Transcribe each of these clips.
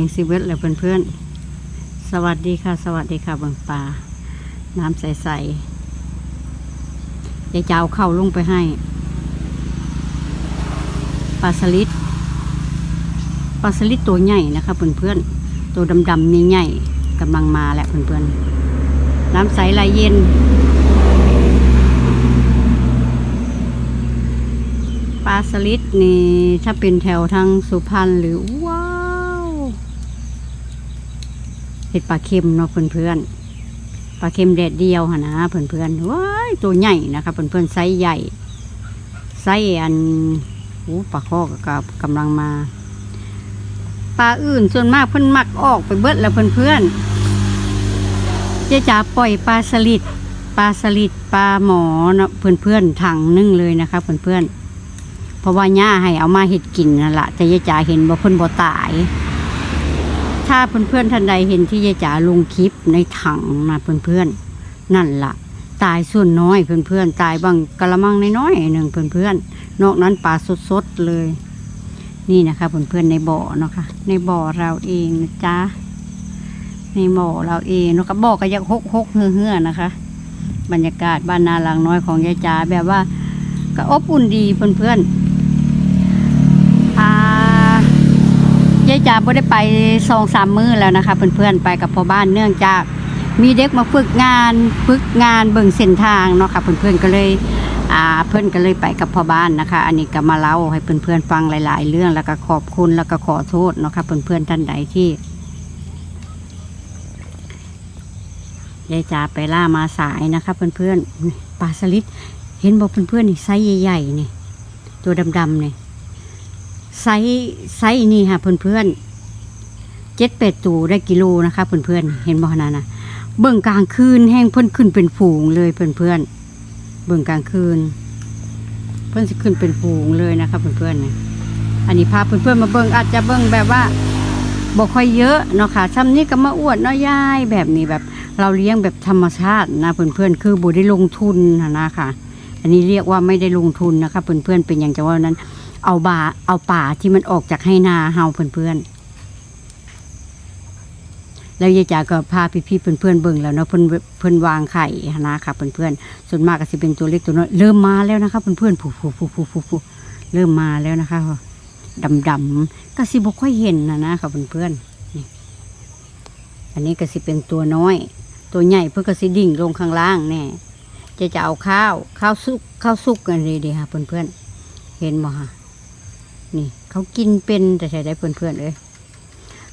งสิเวตแล้วเพื่อนๆ สวัสดีค่ะ สวัสดีค่ะเบางปลา น้ำใสๆยายจะเอาเข้าลงไปให้ ปลาสลิด ปลาสลิดตัวใหญ่นะคะเพื่อนๆ ตัวดำๆใหญ่กำลังมาแหละเพื่อนๆ น้ำใสไหลเย็นปลาสลิดนี่ถ้าเป็นแถวทางสุพรรณหรือว้าว เห็ดปลาเค็มเนาะเพื่อนๆปลาเค็มแดดเดียวหะนะเพื่อนๆว้ายตัวใหญ่นะคะเพื่อนๆไซส์ใหญ่ไซส์อันโอ้ปลาข้อกับกำลังมา ปลาอื่นส่วนมากเพื่อนมักออกไปเบิดแล้วเพื่อนๆเจ๊จ๋าปล่อยปลาสลิดปลาสลิดปลาหมอเนาะเพื่อนๆถังนึ่งเลยนะคะเพื่อนๆเพราะว่าย่าให้เอามาเห็ดกินนั่นแหละแต่ยายจ๋าเห็นบ่าเพิ่นบ่ตาย ถ้าเพื่อนๆท่านใดเห็นที่ยายจ๋าลงคลิปในถังนะเพื่อนๆนั่นล่ะ ตายส่วนน้อยเพื่อนๆตายบางกะละมังน้อยๆหนึ่งเพื่อนๆนอกนั้นปลาสดๆเลย นี่นะคะเพื่อนๆในบ่อเนาะค่ะ ในบ่อเราเองนะจ๊ะในบ่อเราเองเนาะค่ะบ่อก็ยังฮกๆเหือๆนะคะ บรรยากาศบ้านนาหลังน้อยของยายจ๋าแบบว่าก็อบอุ่นดีเพื่อนๆ ยายจ๋าบ่ได้ไปสองสามมือแล้วนะคะ เพื่อนๆไปกับพ่อบ้านเนื่องจากมีเด็กมาฝึกงานฝึกงานเบิ่งเส้นทางเนาะค่ะเพื่อนๆก็เลยอ่าเพื่อนก็เลยไปกับพ่อบ้านนะคะ อันนี้ก็มาเล่าให้เพื่อนๆฟังหลาย ๆ เรื่องแล้วก็ขอบคุณแล้วก็ขอโทษเนาะค่ะเพื่อนๆท่านใดที่ยายจ๋าไปล่ามาสายนะคะเพื่อนๆปลาสลิดเห็นบอกเพื่อนๆนี่ไซส์ใหญ่ๆนี่ตัวดำๆนี่ ไซส์ไซส์นี่ค่ะเพื่อนๆเจ็ดเป็ดตูได้กิโลนะคะเพื่อนๆเห็นบ่ขนาดนะเบิ่งกลางคืนแห้งเพิ่นขึ้นเป็นฝูงเลยเพื่อนๆเบิ่งกลางคืน เพิ่นสิขึ้นเป็นฝูงเลยนะคะเพื่อนๆนี่อนอันนี้พาเพื่อนๆมาเบิ่งอาจจะเบิ่งแบบว่าบ่ค่อยเยอะเนาะค่ะซ้ำนี้ก็มาอวดเนาะยายแบบนี้แบบ เราเลี้ยงแบบธรรมชาตินะเพื่อนๆคือบ่ได้ลงทุนนะนะค่ะ อันนี้เรียกว่าไม่ได้ลงทุนนะคะเพื่อนๆเป็นอย่างจะว่านั้น เอาบาเอาป่าที่มันออกจากให้นาเฮาเพื่อนๆแล้วยายจ๋าก็พาพี่ๆเพื่อนๆเบิ่งแล้วเนาะเพิ่นเพิ่นวางไข่นะคะเพื่อนๆส่วนมากก็สิเป็นตัวเล็กตัวน้อยเริ่มมาแล้วนะคะเพื่อนๆผู้ผู้ผู้ผู้ผู้ผู้เริ่มมาแล้วนะคะดำๆก็สิบ่ค่อยเห็นนะนะคะเพื่อนๆนี่อันนี้ก็สิเป็นตัวน้อย ตัวใหญ่เพื่อก็สิดิ่งลงข้างล่างแน่จะจะเอาข้าวข้าวสุกข้าวสุกกันเลยดีค่ะเพื่อนๆเห็นบ่คะ นี่ เขากินเป็นแต่ใช้ได้เพื่อนๆเลย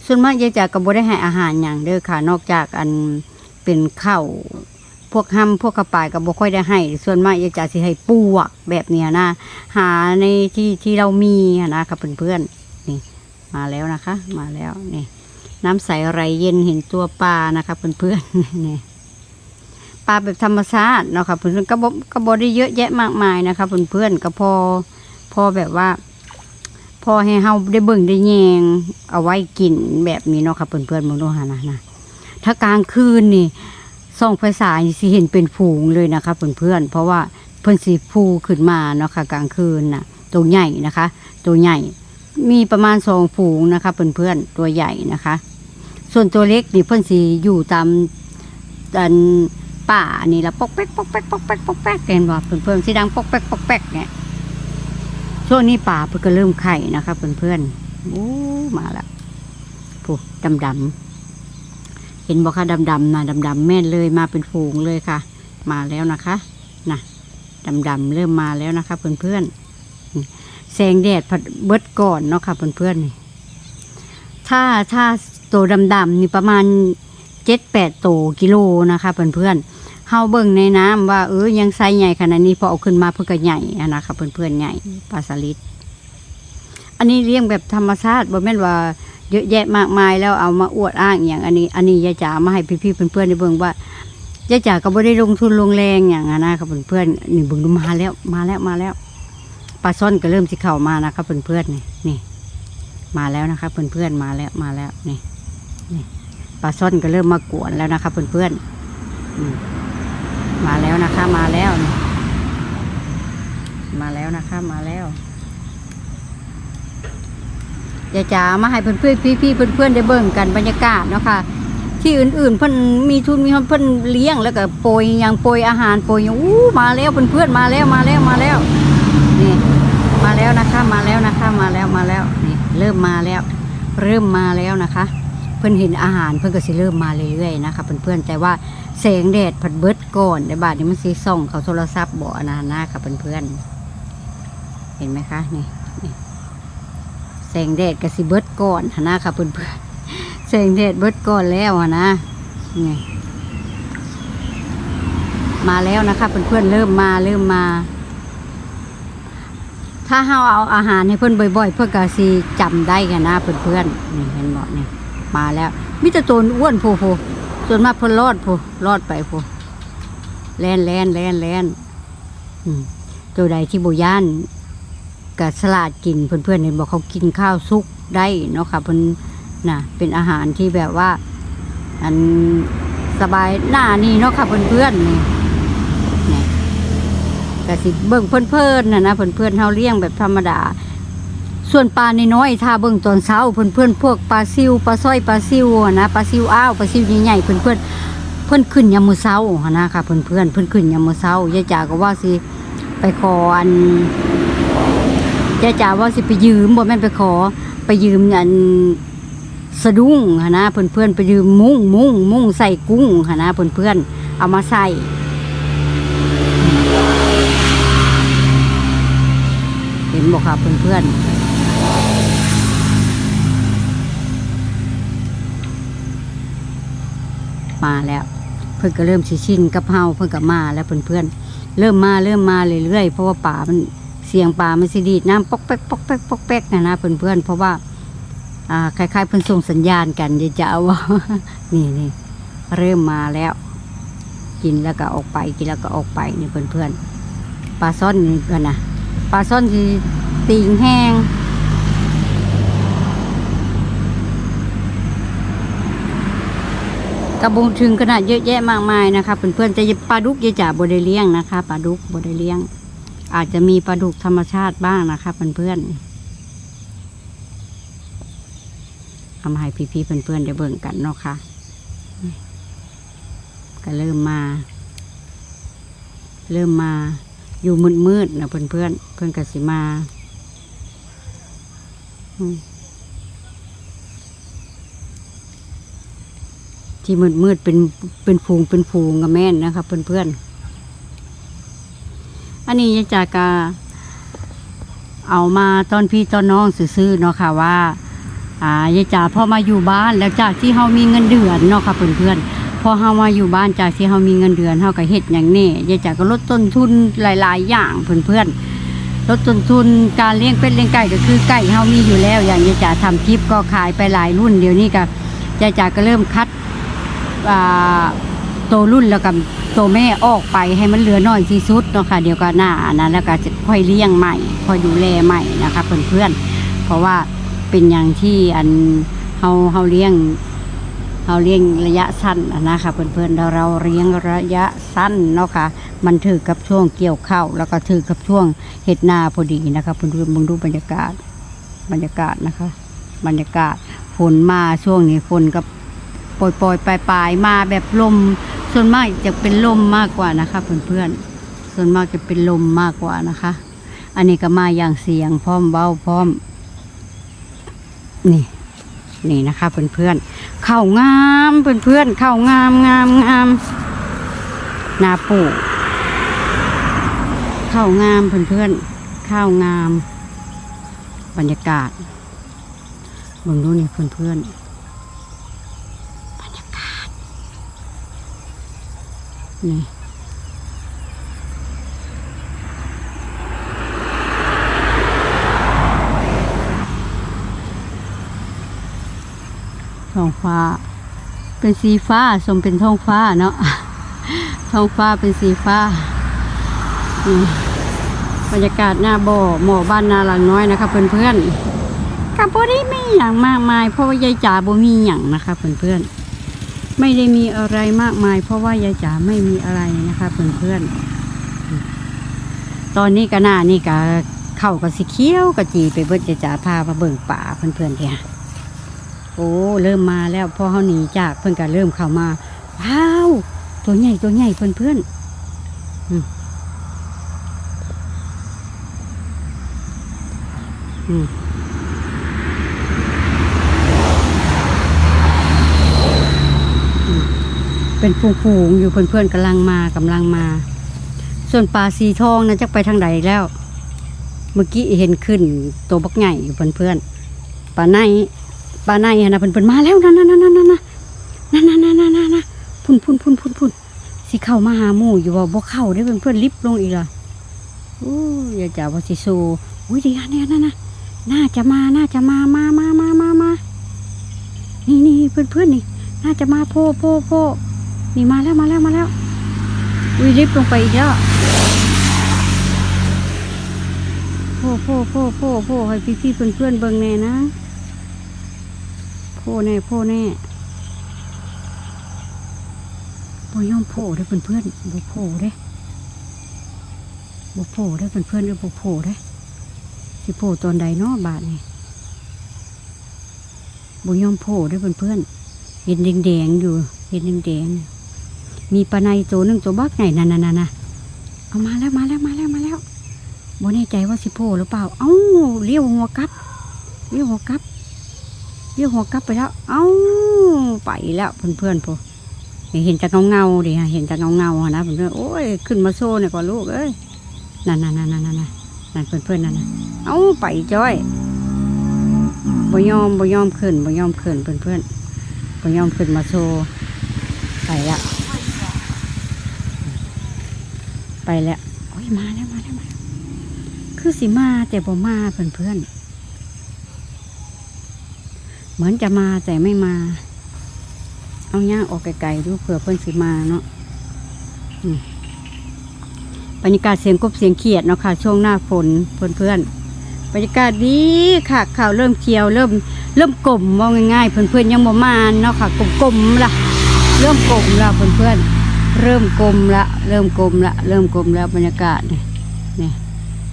ส่วนมากยายจากก็บ่ได้ให้อาหารอย่างเด้อค่ะ นอกจากอันเป็นข้าวพวกห้ำพวกกระป่ายก็บ่ค่อยได้ให้ ส่วนมากยายจากสิให้ปวกแบบเนี้ยนะ หาในที่ที่เรามีนะคะเพื่อนๆนี่ มาแล้วนะคะ มาแล้วนี่ น้ำใสไรเย็นเห็นตัวปลานะคะเพื่อนๆนี่ปลาแบบธรรมชาติเนาะค่ะเพื่อนๆก็บ่ก็บ่ได้เยอะแยะมากมายนะคะเพื่อนๆก็พอพอแบบว่า พอให้เฮาได้เบิ่งได้แยง เอาไว้กินแบบนี้เนาะค่ะเพื่อนๆมองดูหานะนะถ้ากลางคืนนี่ส่องไฟฉายสิเห็นเป็นฝูงเลยนะคะเพื่อนๆเพราะว่าเพิ่นสีฟูขึ้นมาเนาะค่ะกลางคืนน่ะ ตัวใหญ่นะคะ ตัวใหญ่มีประมาณสองฝูงนะคะเพื่อนๆตัวใหญ่นะคะ ส่วนตัวเล็กนี่เพิ่นสีอยู่ตามตันป่านี่ละปอกแป๊กปอกแป๊กปอกแป๊กปอกแป๊กเห็นบ่เพื่อนๆสีดังปอกแป๊กปอกแป๊กเนี่ย ช่วงนี้ป่าเพิ่งก็เริ่มไข่นะคะเพื่อนๆโอ้มาแล้วผูกดำดำเห็นบอกค่ะดำดำนะดำดำแม่นเลยมาเป็นฝูงเลยค่ะ มาแล้วนะคะนะดำดำเริ่มมาแล้วนะคะ เพื่อนๆนี่แสงแดดผัดเบิดก่อนเนาะค่ะเพื่อนๆนี่ถ้าถ้าตัวดำดำๆนี่ประมาณเจ็ดแปดตัวกิโลนะคะ เพื่อนๆ เฮาเบิ่งในน้ำว่าเออยังไซส์ใหญ่ขนาดนี้พอเอาขึ้นมาเพื่อก็ใหญ่อะนะคะเพื่อนๆใหญ่ปลาสลิดอันนี้เลี้ยงแบบธรรมชาติบ่แม่นว่าเยอะแยะมากมายแล้วเอามาอวดอ้างอย่างอันนี้ อันนี้ยายจ๋ามาให้พี่ๆเพื่อนๆได้เบิ่งว่ายายจ๋าก็บ่ได้ลงทุนลงแรงอย่างนั้นนะคะเพื่อนๆนี่เบิ่งดูมาแล้วมาแล้วมาแล้วปลาซ่อนก็เริ่มสิเข้ามานะคะเพื่อนๆนี่นี่ มาแล้วนะคะเพื่อนๆมาแล้วมาแล้วนี่นี่ปลาซ่อนก็เริ่มมากวนแล้วนะคะเพื่อนๆอืม มาแล้วนะคะมาแล้ว มาแล้วนะคะมาแล้วยายจ๋ามาให้เพื่อนเพื่อนพี่พี่ๆเพื่อนเพื่อนได้เบิ่งกันบรรยากาศเนาะค่ะ ที่อื่นๆเพิ่อนมีทุนมีเพิ่อนเลี้ยงแล้วก็โปรยหยังโปรยอาหารโปรยหยังอู้มาแล้วเพื่อนเพื่อนมาแล้วมาแล้วมาแล้วนี่มาแล้วนะคะ มาแล้วนะคะ มาแล้วมาแล้วนี่เริ่มมาแล้ว เริ่มมาแล้วนะคะ เพิ่นเห็นอาหารเพิ่นก็สิเริ่มมาเรื่อยๆนะคะเพื่อนๆแต่ว่าแสงแดดผัดเบิดก่อนในบาดนี้มันสิส่องเขาโทรศัพท์บ่อนนานาค่ะเพื่อนๆเห็นไหมคะนี่แสงแดดก็สิเบิดก่อนนะค่ะเพื่อนๆแสงแดดเบิดก่อนแล้วนะนี่มาแล้วนะคะเพื่อนๆเริ่มมาเริ่มมา ถ้าเฮาเอาอาหารให้เพื่อนบ่อย ๆ เพื่อนก็สิจำได้กันนะเพื่อนๆนี่เห็นบ่นี่ มาแล้วมิจะตัวอ้วนโพโพส่วนมากเพิ่นรอดโพรอดไปโพแลนแลนแลนแลนอืมตัวใดที่บ่ย่านก็สลัดกินเพื่อนๆเห็นบอกเขากินข้าวสุกได้เนาะค่ะเพิ่นน่ะเป็นอาหารที่แบบว่า อันสบายหน้านี่เนาะค่ะเพื่อนๆนี่นี่ก็สิเบิ่งเพื่อนๆนะนะเพื่อนๆเฮาเลี้ยงแบบธรรมดา ส่วนปลาในน้อยถ้าเบิ่งตอนเช้าเพื่อนๆพวกปลาซิวปลาสร้อยปลาซิวนะปลาซิวอ้าวปลาซิวใหญ่ๆเพื่อนๆเพิ่อนขึ้นยามมือเช้านะค่ะเพื่อนๆเพิ่อนขึ้นยามมือเช้ายายจ๋าก็ว่าสิไปขออันยายจ๋าว่าสิไปยืมบ่แม่นไปขอ ไปยืมอันสะดุ้งหั้นนเพื่อนไปยืมมุ้งมุ้งมุ้งใส่กุ้งหั้นนเพื่อนเอามาใส่เห็นบอกค่ะเพื่อนๆ มาแล้ว เพื่อนก็เริ่มชิชินกับเฮาเพื่อนก็มาแล้วเพื่อนๆเริ่มมาเริ่มมาเรื่อยๆเพราะว่าป่ามันเสียงป่ามันสิดีดน้ำปอกแป๊กปอกแป๊กปอกแป๊กนะนะเพื่อนๆเพราะว่าอ่าคล้ายๆเพื่อนส่งสัญญาณกันเดี๋ยวจะเอาว่านี่นี่เริ่มมาแล้ว กินแล้วก็ออกไปกินแล้วก็ออกไปนี่เพื่อนๆปลาซ่อนนี่กันนะปลาซ่อนที่ติงแห้ง กระบุงถึงขนาดเยอะแยะมากมายนะคะเพื่อนๆแต่ปลาดุกยายจ่าบได้เลี้ยงนะคะปลาดุกบได้เลี้ยง อาจจะมีปลาดุกธรรมชาติบ้างนะคะเพื่อนๆทำให้พี่ๆเพื่อนๆได้เบิ่งกันเนาะค่ะก็เริ่มมา เริ่มมาอยู่มืดๆนะเพื่อนเพื่อนๆเพื่อนกสิมา อืม ที่มืดๆเป็นเป็นฟูงเป็นฟูงกับแม่นนะครับเพื่อนเพื่อนอันนี้ยายจากาเอามาตอนพี่ตอนน้องซื้อเนาะค่ะว่าอ่ายายจ๋าพอมาอยู่บ้านแล้วจากที่เฮามีเงินเดือนเนาะค่ะเพื่อนๆพอเฮามาอยู่บ้านจากที่เฮามีเงินเดือนเฮาก็เฮ็ดอย่างนี้ยายจ๋าก็ลดต้นทุนหลาย ๆ อย่างเพื่อนๆลดต้นทุนการเลี้ยงเป็ดเลี้ยงไก่ก็คือไก่เฮามีอยู่แล้ว อย่างยายจ๋าทำคลิปก็ขายไปหลายรุ่นเดี๋ยวนี้ก็ยายจ๋าก็เริ่มคัด อ่าโตรุ่นแล้วกับโตแม่ออกไปให้มันเหลือน้อยที่สุดเนาะค่ะเดี๋ยวก็หน้านนั้นแล้วก็จะค่อยเลี้ยงใหม่ค่อยดูแลใหม่นะคะเพื่อนๆเพราะว่าเป็นอย่างที่อันเฮาเฮาเลี้ยงเฮาเลี้ยงระยะสั้นนะคะเพื่อนๆเราเราเลี้ยงระยะสั้นเนาะค่ะมันถือกับช่วงเกี่ยวข้าวแล้วก็ถือกับช่วงเห็ดนาพอดีนะคะเพื่อนๆมึงดูบรรยากาศบรรยากาศนะคะ บรรยากาศฝนมาช่วงนี้ฝนกับ ปล่อยๆปลายๆมาแบบลม ส่วนมากจะเป็นลมมากกว่านะคะเพื่อนๆส่วนมากจะเป็นลมมากกว่านะคะ อันนี้ก็มาอย่างเสียงพร้อมเบ้าพร้อม นี่ นี่นะคะเพื่อนๆข้างามเพื่อนๆข้างามงามงามนาปลูกข้าวงามเพื่อนๆ ข้าวงาม บรรยากาศเบิ่งดูนี่เพื่อนๆบรรยากาศ นี่ท้องฟ้า เป็นสีฟ้าสมเป็นท้องฟ้าเนาะท้องฟ้าเป็นสีฟ้านี่บรรยากาศหน้าบ่อหมอบ้านนาหลังน้อยนะคะเพื่อนๆกับบ่ได้ไมีอย่างมากมาย เพราะว่ายายจ๋าบ่มีอย่างนะคะเพื่อนๆ ไม่ได้มีอะไรมากมาย เพราะว่ายายจ๋าไม่มีอะไรนะคะ เพื่อนๆ ตอนนี้ก็หน้านี่ก็เข้ากับสีเขียวกับจีไปเบิดจะจ่าพามาเบิ่งป่าเพื่อนๆเนี่ยโอ้เริ่มมาแล้วพอเขาหนีจากเพื่อนก็เริ่มเข้ามาว้าวตัวใหญ่ตัวใหญ่เพื่อนๆอืมอืมอืม เป็นฟูงๆอยู่เพื่อนๆกำลังมากำลังมา ส่วนปลาสีทองนะจะไปทางใดแล้ว เมื่อกี้เห็นขึ้นตัวบักใหญ่อยู่เพื่อนๆปลาในปลาในนะเพื่อนๆมาแล้วนั่นนั่นนั่นนั่นนั่นนั่นนั่นนั่นนั่นนั่นพุ่นพุ่นพุ่นพุ่นพุ่นสิเข้ามาหาหมู่อยู่ว่าบ่เข้าได้เพื่อนๆลิฟลงอีกละโอ้อย่าจ่าว่าสิโซอุ้ยเดียวเนี่ยนั่นนะน่าจะมาน่าจะมามามามามามานี่นี่เพื่อนๆนี่ น่าจะมาโพโพโพ นี่มาแล้วมาแล้วมาแล้วอุ้ยลิฟต์ลงไปอีกแล้วโพ่โพ่โพ่โพ่โพ่ให้พี่พี่เพื่อนเพื่อนเบิ่งแน่นะโพ่แน่โพ่แน่บ่ย่อมโพ่ได้เพื่อนเพื่อนบ่โพ่ได้บ่โพ่ได้เพื่อนเพื่อนๆเออบ่โพ่ได้สิโพ่ตอนใดเนาะบาทนี่บ่ย่อมโพ่ได้เพื่อนเพื่อนเห็นแดงๆอยู่เห็นแดงๆ มีปลาในตัวหนึงตัวบักใหญ่นั่นๆๆๆเอามาแล้วมาแล้วมาแล้วมาแล้วบ่แน่ใจว่าสิโผล่หรือเปล่า เอ้าเลี้ยวหัวกลับเลี้ยวหัวกลับเลี้ยวหัวกลับไปแล้ว เอ้าไปแล้วเพื่อนเพื่อนพอเห็นจากเงาเงาดิฮะเห็นจากเงาเงาอะนะเพื่อนเพื่อนๆโอ้ยขึ้นมาโซ่เนี่ยก่อนลูกเอ้ยนั่นนั่นนั่นนั่นนั่นนั่นเพื่อนเพื่อนๆนั่นนะเอ้าไปจ้อยบ่ยอมบ่ยอมขึ้นบ่ยอมขึ้นเพื่อนเพื่อนบ่ยอมขึ้นมาโซ่ไปแล้ว ไปแล้วโอ้ยมาแล้วมาแล้วมาคือสิมาแต่บ่มาเพื่อนเพื่อนเหมือนจะมาแต่ไม่มา เอาย่างออกไกลๆดูเผื่อเพื่อนสิมาเนาะอืมบรรยากาศเสียงกบเสียงเขียดเนาะค่ะ ช่วงหน้าฝนเพื่อนๆบรรยากาศดีค่ะข่าวเริ่มเขียว เริ่มเริ่มกลมมองง่ายๆเพื่อนๆยังบ่มาเนาะค่ะกลมๆละเริ่มกลมละเพื่อนๆเริ่มกลมละ เริ่มกลมละเริ่มกลมแล้วบรรยากาศเนี่ยเนี่ย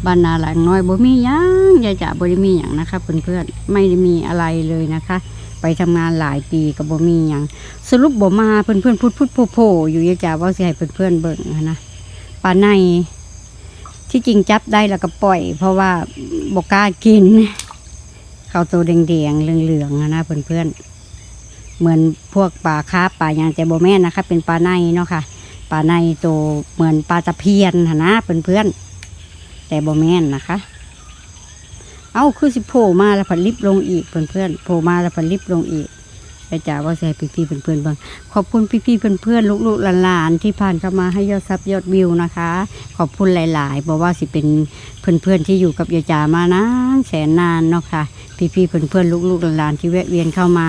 บ้านนาหลังน้อยบ่มียังยายจ๋าบ่ได้มีหยังนะคะเพื่อนๆไม่ได้มีอะไรเลยนะคะ ไปทำงานหลายปีก็บ่มีหยังสรุปบ่มาเพื่อนๆพูดพูดโผโผอยู่ยายจ๋าว่าสิให้เพื่อนๆเบิ่งนะปลาในที่จริงจับได้แล้วก็ปล่อย เพราะว่าบ่กล้ากินเขาตัวแดงๆเหลืองๆอะนะเพื่อนๆเหมือนพวกปลาคาปลาหยังแต่บ่แม่นนะคะ เป็นปลาในเนาะค่ะ ปลาในตัวเหมือนปลาตะเพียนหนะเพื่อนๆแต่บ่แม่นนะคะ เอาคือสิโผล่มาแล้วผันลิบลงอีกเพื่อนๆโผล่มาแล้วผันลิบลงอีกไปจ่าว่าใส่พี่ๆเพื่อนๆบ้างขอบคุณพี่ๆเพื่อนๆลูกๆหลานๆที่ผ่านเข้ามาให้ยอดซับยอดวิวนะคะ ขอบคุณหลายๆบอกว่าสิเป็นเพื่อนๆที่อยู่กับยายจ๋ามานานแสนนานเนาะค่ะพี่ๆเพื่อนๆลูกๆหลานๆที่แวะเวียนเข้ามา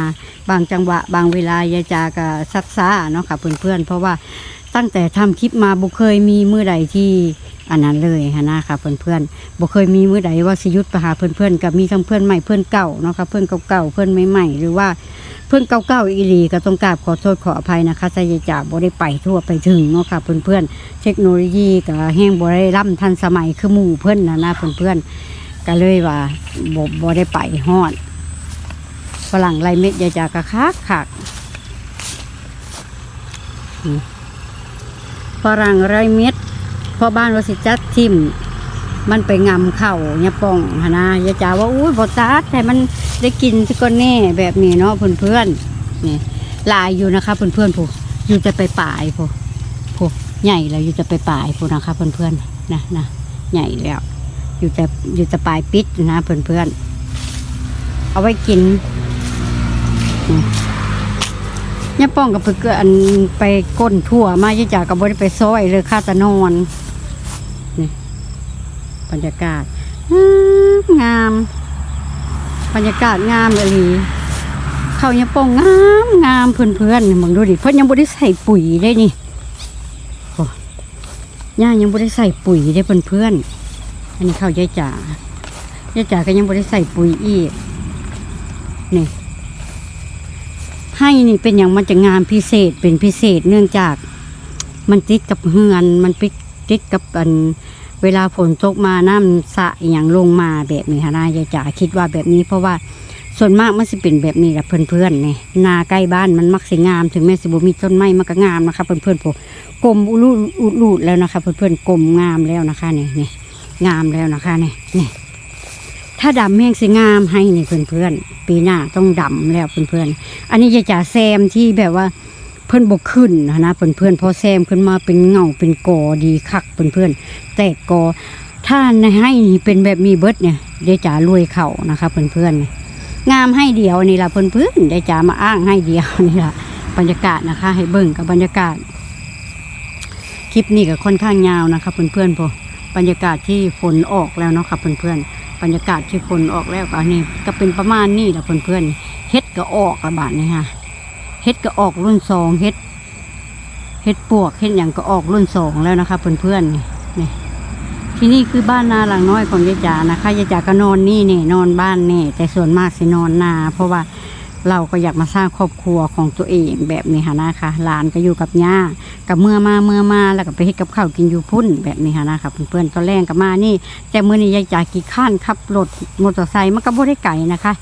บางจังหวะบางเวลายายจาก็ซักซ่าเนาะค่ะเพื่อนๆเพราะว่า ตั้งแต่ทำคลิปมาบุเคยมีเมื่อใดที่อันนั้นเลยฮะนะคะเพื่อนๆบ่เคยมีมือใดว่าสิหยุดไปหาเพื่อนๆกับมีทั้งเพื่อนใหม่เพื่อนเก่าเนาะค่ะเพื่อนเก่าๆเพื่อนใหม่ๆหรือว่าเพื่อนเก่าๆอีหลีก็ต้องกราบขอโทษขออภัยนะคะใจจ่าบ่ได้ไปทั่วไปถึงเนาะค่ะเพื่อนๆเทคโนโลยีก็แห้งบ่ได้ล้ำทันสมัยคือหมู่เพื่อนนะนะเพื่อนๆก็เลยว่าบ่บ่ได้ไปฮอดฝรั่งไรเม็ดยายจากระคักคักอืม ฝรั่งไรเม็ดพ่อบ้านว่าสิจัดทิมมันไปงำเข่าเนี่ยป่องหนนะยาจ๋าว่าอุ้ยบอตัดแต่มันได้กินสิก็แน่แบบนี้เนาะเพื่อนเพื่อนนี่ลายอยู่นะคะเพื่อนเพื่อนผู้อยู่จะไปป่ายผู้ผู้ใหญ่แล้วอยู่จะไปป่ายผู้นะคะเพื่อนเพื่อนนะนะใหญ่แล้วอยู่จะอยู่จะปลายปิดนะเพื่อนเพื่อนเอาไว้กิน เนี่ยป้องกับเพื่ออันไปก้นทั่วมายายจ๋ากับบได้ไปซอยเลยข้าแตะนอนบรรยากาศงาม บรรยากาศงามเลยเขาเนี่ยป้องงามงามเพื่อนๆมึงดูดิเพื่อนยังบ่ได้ใส่ปุ๋ยได้นี่โอ้ย่ายังบ่ได้ใส่ปุ๋ยได้เพื่อนๆอันนี้เข้ายายจ๋ายายจ๋าก็ยังบ่ได้ใส่ปุ๋ยอีกนี่ ให้นี่เป็นอย่างมันจะงามพิเศษเป็นพิเศษเนื่องจากมันติดกับเฮือน มันปิดติดกับอันเวลาฝนตกมาน้ำสะอย่างลงมาแบบนี้ค่ะนายจ๋าคิดว่าแบบนี้เพราะว่าส่วนมากมันสิเป็นแบบนี้แหละเพื่อนๆเนี่ยนาใกล้บ้านมันมักสิงาม ถึงแม้สิบ่มีต้นไม้มันก็งามนะคะเพื่อนๆผมกลมอุลุอุลูดแล้วนะคะเพื่อนๆกลมงามแล้วนะคะนี่นี่งามแล้วนะคะนี่นี่ถ้าดำแห้งสิงามให้นี่เพื่อนๆ ปีหน้าต้องดำแล้วเพื่อนๆ อันนี้ยายจ๋าแซมที่แบบว่าเพื่อนบกขึ้นนะเพื่อนเพื่อนๆพอแซมขึ้นมาเป็นเงาเป็นกอดีคักเพื่อนเพื่อนๆแตกกอถ้าในให้นี่เป็นแบบมีเบิร์ดเนี่ยเดจ๋ารวยเข่านะคะเพื่อนเพื่อนๆงามให้เดียวนี่ละเพื่อนเพื่อนๆเดจ๋ามาอ้างให้เดียวนี่ละบรรยากาศนะคะ ให้เบิ่งกับบรรยากาศ คลิปนี้ก็ค่อนข้างยาวนะคะเพื่อนเพื่อนๆพอบรรยากาศที่ฝนออกแล้วเนาะค่ะเพื่อนเพื่อนๆ บรรยากาศที่คนออกแล้วก็นี่ก็เป็นประมาณนี้แหละเพื่อนเพื่อนๆเฮ็ดก็ออกกระบาดนี่ค่ะเฮ็ดก็ออกรุ่นสองเฮ็ดเฮ็ดปวกเฮ็ดอย่างก็ออกรุ่นสองแล้วนะคะเพื่อนๆนี่นี่ที่นี่คือบ้านนาหลังน้อยของยายจ๋านะคะยายจ๋าก็นอนนี่นี่นอนบ้านนี่แต่ส่วนมากสินอนนา เพราะว่า เราก็อยากมาสร้างครอบครัวของตัวเองแบบนี้ค่ะนะคะหลานก็อยู่กับย่ากับเมื่อมาเมื่อมาแล้วก็ไปเฮ็ดกับข้าวกินอยู่พุ่นแบบนี้ค่ะนะคะเพื่อนๆตอนแรกก็มานี่ แต่เมื่อนี้ยายจ๋ายกี่ขั้นขับรถมอเตอร์ไซค์มันก็บ่ได้ไกลนะคะ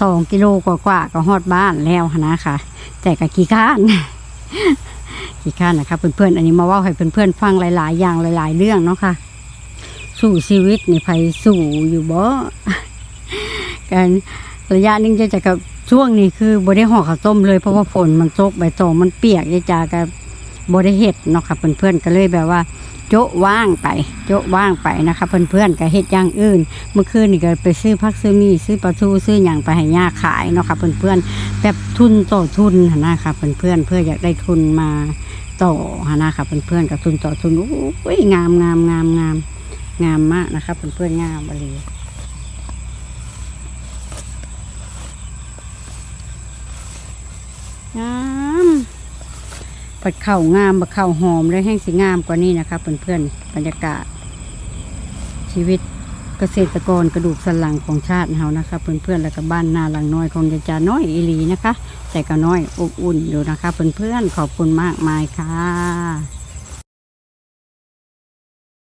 สองกิโลกว่าๆก็ฮอดบ้านแล้วค่ะนะคะแต่ก็กี่ขั้นกี่ขั้นนะคะเพื่อนๆอันนี้มาว่าให้เพื่อนๆฟังหลาย ๆ อย่างหลาย ๆ เรื่องเนาะค่ะสู่ชีวิตนี่ไผสู่อยู่บ่กันระยะหนึงจะจะกับ ช่วงนี้คือบ่ได้ห่อข้าวต้มเลยเพราะว่าฝนมันตกใบตองมันเปียกยายจากับบ่ได้เฮ็ดเนาะค่ะเพื่อนๆก็เลยแบบว่า โจะว่างไป โจะว่างไปนะคะเพื่อนๆก็เฮ็ดอย่างอื่น เมื่อคืนนี่ก็ไปซื้อพักซื้อมีซื้อปลาทูซื้ออย่างไปให้ย่าขายเนาะค่ะเพื่อนๆแบบทุนต่อทุนนะคะเพื่อนๆเพื่ออยากได้ทุนมาต่อดนนะคะเพื่อนๆกับทุนต่อทุนโอ้ยงามงามงามงามงามมากนะคะเพื่อนๆงามบริ งามปัดเข่างามบัดเข่าหอมเลยแห้งสีงามกว่านี้นะคะเพื่อนๆบรรยากาศ ชีวิตเกษตรกรกระดูกสันหลังของชาติเฮานะคะ เพื่อนๆแล้วก็บ้านนาหลังน้อยของยายจาน้อยอีลีนะคะ แต่ก็น้อยอบอุ่นอยู่นะคะ เพื่อนๆขอบคุณมากมายค่ะ